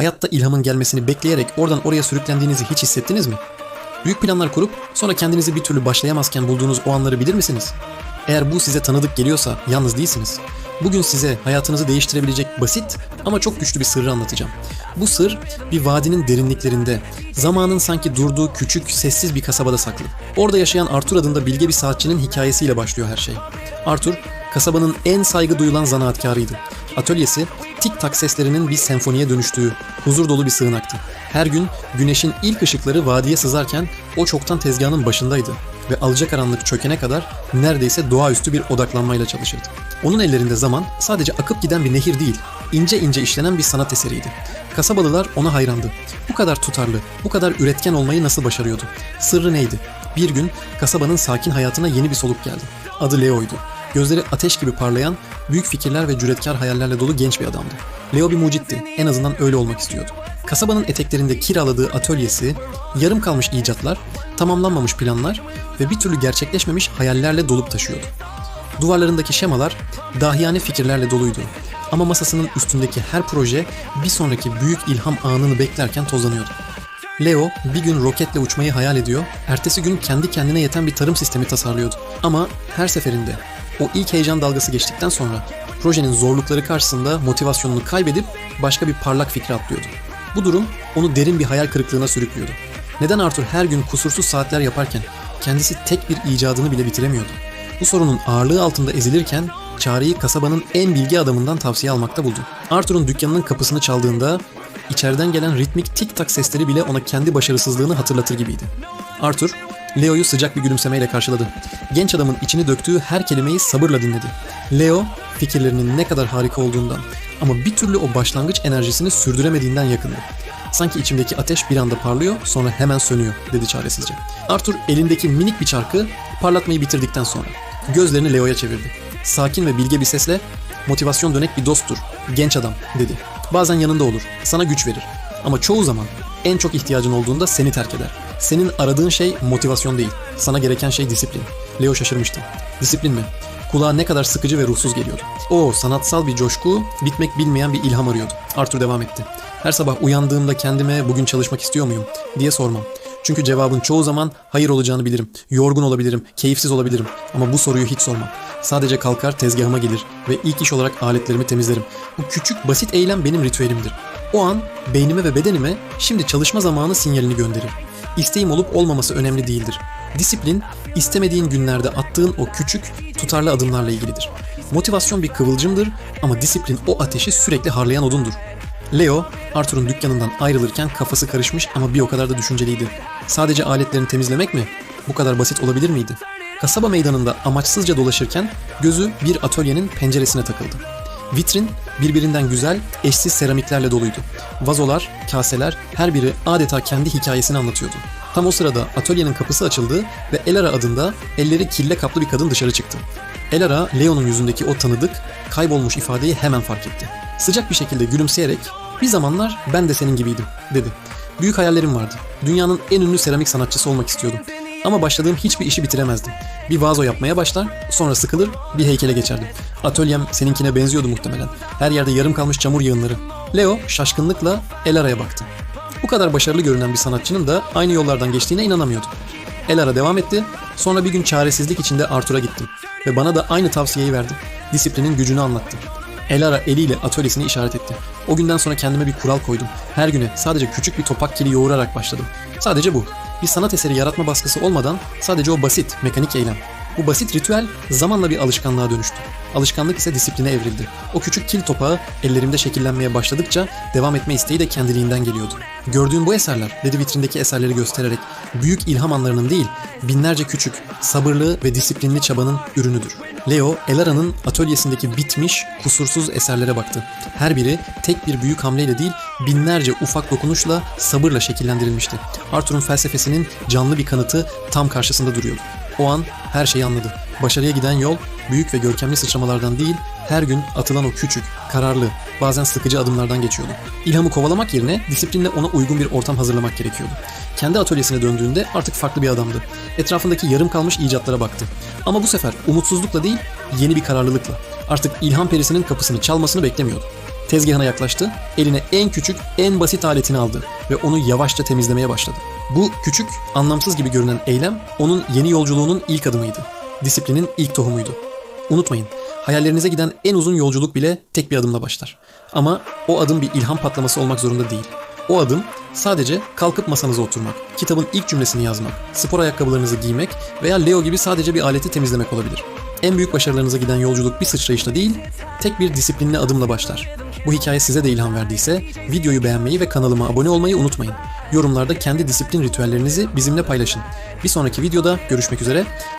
hayatta ilhamın gelmesini bekleyerek oradan oraya sürüklendiğinizi hiç hissettiniz mi? Büyük planlar kurup sonra kendinizi bir türlü başlayamazken bulduğunuz o anları bilir misiniz? Eğer bu size tanıdık geliyorsa yalnız değilsiniz. Bugün size hayatınızı değiştirebilecek basit ama çok güçlü bir sırrı anlatacağım. Bu sır bir vadinin derinliklerinde, zamanın sanki durduğu küçük, sessiz bir kasabada saklı. Orada yaşayan Arthur adında bilge bir saatçinin hikayesiyle başlıyor her şey. Arthur, kasabanın en saygı duyulan zanaatkarıydı. Atölyesi, tik tak seslerinin bir senfoniye dönüştüğü, huzur dolu bir sığınaktı. Her gün güneşin ilk ışıkları vadiye sızarken o çoktan tezgahın başındaydı ve alacakaranlık çökene kadar neredeyse doğaüstü bir odaklanmayla çalışırdı. Onun ellerinde zaman sadece akıp giden bir nehir değil, ince ince işlenen bir sanat eseriydi. Kasabalılar ona hayrandı. Bu kadar tutarlı, bu kadar üretken olmayı nasıl başarıyordu? Sırrı neydi? Bir gün kasabanın sakin hayatına yeni bir soluk geldi. Adı Leo'ydu. Gözleri ateş gibi parlayan, büyük fikirler ve cüretkar hayallerle dolu genç bir adamdı. Leo bir mucitti, en azından öyle olmak istiyordu. Kasabanın eteklerinde kiraladığı atölyesi, yarım kalmış icatlar, tamamlanmamış planlar ve bir türlü gerçekleşmemiş hayallerle dolup taşıyordu. Duvarlarındaki şemalar dahiyane fikirlerle doluydu. Ama masasının üstündeki her proje bir sonraki büyük ilham anını beklerken tozlanıyordu. Leo bir gün roketle uçmayı hayal ediyor, ertesi gün kendi kendine yeten bir tarım sistemi tasarlıyordu. Ama her seferinde o ilk heyecan dalgası geçtikten sonra projenin zorlukları karşısında motivasyonunu kaybedip başka bir parlak fikre atlıyordu. Bu durum onu derin bir hayal kırıklığına sürüklüyordu. Neden Arthur her gün kusursuz saatler yaparken kendisi tek bir icadını bile bitiremiyordu? Bu sorunun ağırlığı altında ezilirken çareyi kasabanın en bilgi adamından tavsiye almakta buldu. Arthur'un dükkanının kapısını çaldığında içeriden gelen ritmik tik tak sesleri bile ona kendi başarısızlığını hatırlatır gibiydi. Arthur, Leo'yu sıcak bir gülümsemeyle karşıladı. Genç adamın içini döktüğü her kelimeyi sabırla dinledi. Leo, fikirlerinin ne kadar harika olduğundan ama bir türlü o başlangıç enerjisini sürdüremediğinden yakındı. Sanki içimdeki ateş bir anda parlıyor sonra hemen sönüyor dedi çaresizce. Arthur elindeki minik bir çarkı parlatmayı bitirdikten sonra gözlerini Leo'ya çevirdi. Sakin ve bilge bir sesle motivasyon dönek bir dosttur, genç adam dedi. Bazen yanında olur, sana güç verir. Ama çoğu zaman en çok ihtiyacın olduğunda seni terk eder. Senin aradığın şey motivasyon değil, sana gereken şey disiplin. Leo şaşırmıştı. Disiplin mi? Kulağa ne kadar sıkıcı ve ruhsuz geliyordu. O sanatsal bir coşku, bitmek bilmeyen bir ilham arıyordu. Arthur devam etti. Her sabah uyandığımda kendime bugün çalışmak istiyor muyum diye sormam. Çünkü cevabın çoğu zaman hayır olacağını bilirim. Yorgun olabilirim, keyifsiz olabilirim. Ama bu soruyu hiç sormam. Sadece kalkar tezgahıma gelir ve ilk iş olarak aletlerimi temizlerim. Bu küçük basit eylem benim ritüelimdir. O an beynime ve bedenime şimdi çalışma zamanı sinyalini gönderir. İsteğim olup olmaması önemli değildir. Disiplin, istemediğin günlerde attığın o küçük, tutarlı adımlarla ilgilidir. Motivasyon bir kıvılcımdır ama disiplin o ateşi sürekli harlayan odundur. Leo, Arthur'un dükkanından ayrılırken kafası karışmış ama bir o kadar da düşünceliydi. Sadece aletlerini temizlemek mi? Bu kadar basit olabilir miydi? Kasaba meydanında amaçsızca dolaşırken gözü bir atölyenin penceresine takıldı. Vitrin birbirinden güzel, eşsiz seramiklerle doluydu. Vazolar, kaseler her biri adeta kendi hikayesini anlatıyordu. Tam o sırada atölyenin kapısı açıldı ve Elara adında elleri kille kaplı bir kadın dışarı çıktı. Elara, Leo'nun yüzündeki o tanıdık, kaybolmuş ifadeyi hemen fark etti. Sıcak bir şekilde gülümseyerek "Bir zamanlar ben de senin gibiydim." dedi. Büyük hayallerim vardı. Dünyanın en ünlü seramik sanatçısı olmak istiyordum. Ama başladığım hiçbir işi bitiremezdim. Bir vazo yapmaya başlar, sonra sıkılır, bir heykele geçerdim. Atölyem seninkine benziyordu muhtemelen. Her yerde yarım kalmış çamur yığınları. Leo şaşkınlıkla Elara'ya baktı. Bu kadar başarılı görünen bir sanatçının da aynı yollardan geçtiğine inanamıyordu. Elara devam etti. Sonra bir gün çaresizlik içinde Arthur'a gittim. Ve bana da aynı tavsiyeyi verdi. Disiplinin gücünü anlattı. Elara eliyle atölyesini işaret etti. O günden sonra kendime bir kural koydum. Her güne sadece küçük bir topak kili yoğurarak başladım. Sadece bu. Bir sanat eseri yaratma baskısı olmadan sadece o basit, mekanik eylem. Bu basit ritüel zamanla bir alışkanlığa dönüştü. Alışkanlık ise disipline evrildi. O küçük kil topağı ellerimde şekillenmeye başladıkça devam etme isteği de kendiliğinden geliyordu. Gördüğün bu eserler, dedi vitrindeki eserleri göstererek, büyük ilham anlarının değil, binlerce küçük, sabırlı ve disiplinli çabanın ürünüdür. Leo, Elara'nın atölyesindeki bitmiş, kusursuz eserlere baktı. Her biri tek bir büyük hamleyle değil, binlerce ufak dokunuşla sabırla şekillendirilmişti. Arthur'un felsefesinin canlı bir kanıtı tam karşısında duruyordu. O an her şeyi anladı. Başarıya giden yol büyük ve görkemli sıçramalardan değil, her gün atılan o küçük, kararlı, bazen sıkıcı adımlardan geçiyordu. İlhamı kovalamak yerine disiplinle ona uygun bir ortam hazırlamak gerekiyordu. Kendi atölyesine döndüğünde artık farklı bir adamdı. Etrafındaki yarım kalmış icatlara baktı. Ama bu sefer umutsuzlukla değil, yeni bir kararlılıkla. Artık ilham perisinin kapısını çalmasını beklemiyordu. Tezgahına yaklaştı, eline en küçük, en basit aletini aldı ve onu yavaşça temizlemeye başladı. Bu küçük, anlamsız gibi görünen eylem onun yeni yolculuğunun ilk adımıydı. Disiplinin ilk tohumuydu. Unutmayın, hayallerinize giden en uzun yolculuk bile tek bir adımla başlar. Ama o adım bir ilham patlaması olmak zorunda değil. O adım sadece kalkıp masanıza oturmak, kitabın ilk cümlesini yazmak, spor ayakkabılarınızı giymek veya Leo gibi sadece bir aleti temizlemek olabilir. En büyük başarılarınıza giden yolculuk bir sıçrayışla değil, tek bir disiplinli adımla başlar. Bu hikaye size de ilham verdiyse videoyu beğenmeyi ve kanalıma abone olmayı unutmayın. Yorumlarda kendi disiplin ritüellerinizi bizimle paylaşın. Bir sonraki videoda görüşmek üzere.